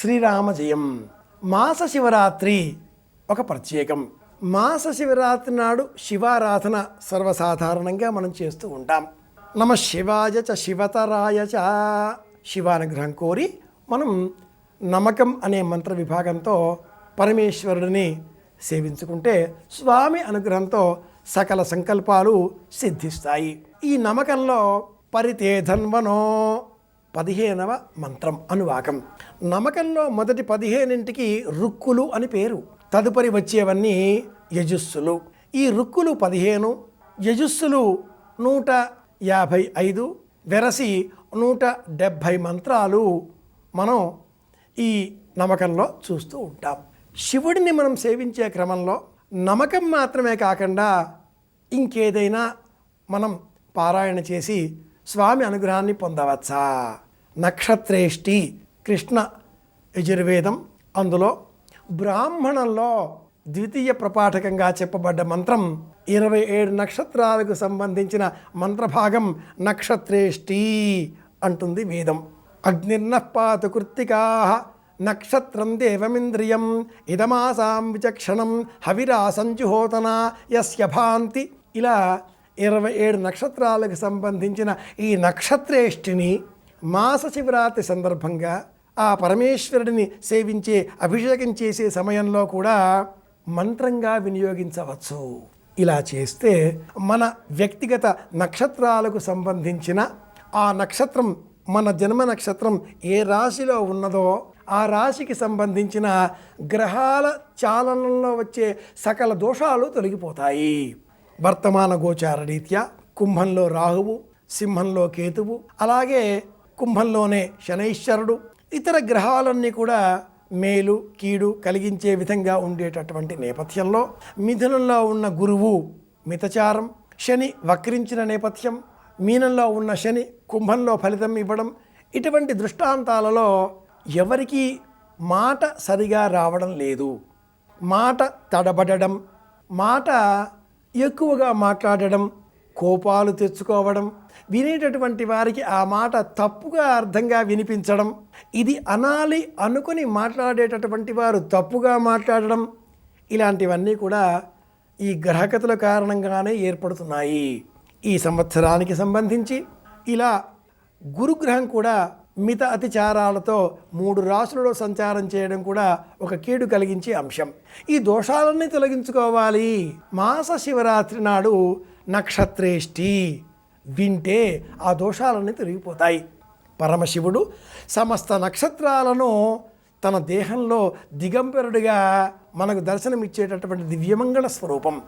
శ్రీరామ జయం మాస శివరాత్రి ఒక ప్రత్యేకం. మాస శివరాత్రి నాడు శివారాధన సర్వసాధారణంగా మనం చేస్తూ ఉంటాం. నమ శివాయ చ శివతరాయ చ శివానుగ్రహం కోరి మనం నమకం అనే మంత్ర విభాగంతో పరమేశ్వరుడిని సేవించుకుంటే స్వామి అనుగ్రహంతో సకల సంకల్పాలు సిద్ధిస్తాయి. ఈ నమకంలో పరితేధన్వనో పదిహేనవ మంత్రం అనువాకం. నమకంలో మొదటి పదిహేనింటికి రుక్కులు అని పేరు. తదుపరి వచ్చేవన్నీ యజుస్సులు. ఈ రుక్కులు పదిహేను యజుస్సులు నూట యాభై ఐదు వెరసి నూట డెబ్భై మంత్రాలు మనం ఈ నమ్మకంలో చూస్తూ ఉంటాం. శివుడిని మనం సేవించే క్రమంలో నమ్మకం మాత్రమే కాకుండా ఇంకేదైనా మనం పారాయణ చేసి స్వామి అనుగ్రహాన్ని పొందవచ్చా? నక్షత్రేష్టి కృష్ణ యజుర్వేదం. అందులో బ్రాహ్మణంలో ద్వితీయ ప్రపాఠకంగా చెప్పబడ్డ మంత్రం ఇరవై ఏడు నక్షత్రాలకు సంబంధించిన మంత్రభాగం నక్షత్రేష్టి అంటుంది వేదం. అగ్నిర్నపాత కృత్తికా నక్షత్రం దేవమింద్రియం ఇదమాసాం విచక్షణం హవిరా సంజుహోతన యస్య భాంతి. ఇలా ఇరవై ఏడు నక్షత్రాలకు సంబంధించిన ఈ నక్షత్రేష్టిని మాస శివరాత్రి సందర్భంగా ఆ పరమేశ్వరుడిని సేవించే అభిషేకం చేసే సమయంలో కూడా మంత్రంగా వినియోగించవచ్చు. ఇలా చేస్తే మన వ్యక్తిగత నక్షత్రాలకు సంబంధించిన ఆ నక్షత్రం మన జన్మ నక్షత్రం ఏ రాశిలో ఉన్నదో ఆ రాశికి సంబంధించిన గ్రహాల చాలనంలో వచ్చే సకల దోషాలు తొలగిపోతాయి. వర్తమాన గోచార రీత్యా కుంభంలో రాహువు సింహంలో కేతువు అలాగే కుంభంలోనే శనైశ్వరుడు ఇతర గ్రహాలన్నీ కూడా మేలు కీడు కలిగించే విధంగా ఉండేటటువంటి నేపథ్యంలో మిథునంలో ఉన్న గురువు మితచారం శని వక్రించిన నేపథ్యం మీనంలో ఉన్న శని కుంభంలో ఫలితం ఇవ్వడం ఇటువంటి దృష్టాంతాలలో ఎవరికి మాట సరిగా రావడం లేదు. మాట తడబడడం మాట ఎక్కువగా మాట్లాడడం కోపాలు తెచ్చుకోవడం వినేటటువంటి వారికి ఆ మాట తప్పుగా అర్థంగా వినిపించడం ఇది అనాలి అనుకుని మాట్లాడేటటువంటి వారు తప్పుగా మాట్లాడడం ఇలాంటివన్నీ కూడా ఈ గ్రహగతుల కారణంగానే ఏర్పడుతున్నాయి. ఈ సంవత్సరానికి సంబంధించి ఇలా గురుగ్రహం కూడా మిత అతిచారాలతో మూడు రాశులలో సంచారం చేయడం కూడా ఒక కీడు కలిగించే అంశం. ఈ దోషాలన్నీ తొలగించుకోవాలి. మాస శివరాత్రి నాడు నక్షత్రేష్టి వింటే ఆ దోషాలన్నీ తొలగిపోతాయి. పరమశివుడు సమస్త నక్షత్రాలను తన దేహంలో దిగంబరుడిగా మనకు దర్శనమిచ్చేటటువంటి దివ్యమంగళ స్వరూపం.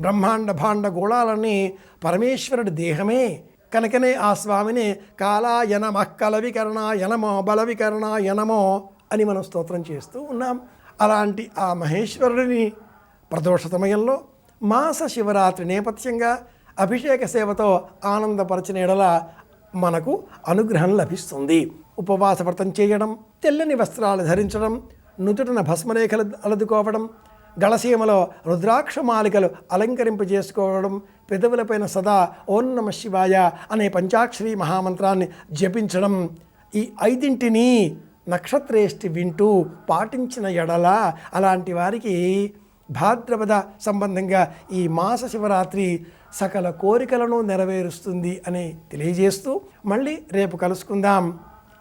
బ్రహ్మాండ భాండ గోళాలన్నీ పరమేశ్వరుడి దేహమే. కనుకనే ఆ స్వామిని కాలాయనమ కలవికరణ యనమో బలవికరణ యనమో అని మనం స్తోత్రం చేస్తూ ఉన్నాం. అలాంటి ఆ మహేశ్వరుడిని ప్రదోష సమయంలో మాస శివరాత్రి నేపథ్యంగా అభిషేక సేవతో ఆనందపరచిన ఎడల మనకు అనుగ్రహం లభిస్తుంది. ఉపవాస వ్రతం చేయడం తెల్లని వస్త్రాలు ధరించడం నుదుటన భస్మరేఖలు అలదుకోవడం గళసీమలో రుద్రాక్ష మాలికలు అలంకరింపజేసుకోవడం పెదవులపైన సదా ఓం నమ శివాయ అనే పంచాక్షరి మహామంత్రాన్ని జపించడం ఈ ఐదింటిని నక్షత్రేష్టి వింటూ పాటించిన ఎడల అలాంటి వారికి భాద్రపద సంబంధంగా ఈ మాస శివరాత్రి సకల కోరికలను నెరవేరుస్తుంది అని తెలియజేస్తూ మళ్ళీ రేపు కలుసుకుందాం.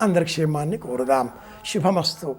అందరి క్షేమాన్ని కోరుదాం. శుభమస్తు.